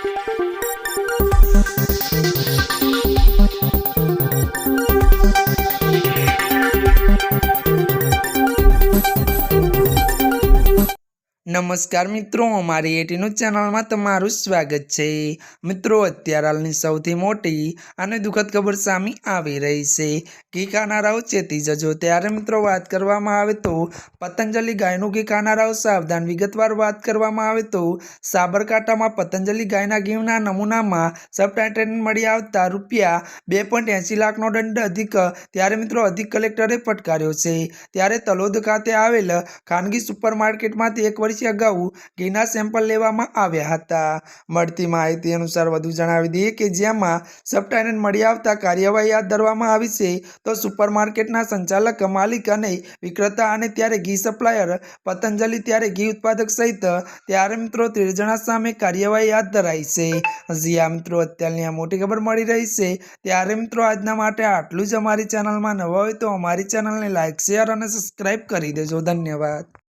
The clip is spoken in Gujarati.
Thank you. નમસ્કાર મિત્રો, અમારી એટીનું ચેનલમાં તમારું સ્વાગત છે. મિત્રો, અત્યારે હાલની સૌથી મોટી અને દુઃખદ ખબર સામે આવી રહી છે. ઘી ખાનારાઓ ચેતી જજો. ત્યારે મિત્રો, વાત કરવામાં આવે તો પતંજલિ ગાયનું ઘી ખાનારાઓ સાવધાન વિગતવાર વાત કરવામાં આવે તો સાબરકાંઠામાં પતંજલિ ગાયના ઘીના નમૂનામાં સબટાઇટન મળી આવતા રૂપિયા બે પોઈન્ટ એંસી લાખનો દંડ અધિક, ત્યારે મિત્રો, અધિક કલેક્ટરે ફટકાર્યો છે. ત્યારે તલોદ ખાતે આવેલ ખાનગી સુપરમાર્કેટમાંથી એક વર્ષ અગાઉ ઘીના સેમ્પલ લેવામાં આવ્યા હતા. મળતી માહિતી અનુસાર વધુ જણાવી દઈએ કે જેમાં સબટાઇટન મળી આવતા કાર્યવાહી હાથ ધરવામાં આવી છે, તો સુપરમાર્કેટના સંચાલક, માલિક અને વિક્રેતા અને ત્યારે ઘી સપ્લાયર પતંજલિ ત્યારે ઘી ઉત્પાદક સહિત ત્યારે મિત્રો તેર જણા સામે કાર્યવાહી હાથ ધરાઈ છે. જ્યાં મિત્રો, અત્યારની આ મોટી ખબર મળી રહી છે. ત્યારે મિત્રો આજના માટે આટલું જ અમારી ચેનલમાં નવા હોય તો અમારી ચેનલને લાઇક શેર અને સબસ્ક્રાઈબ કરી દેજો. ધન્યવાદ.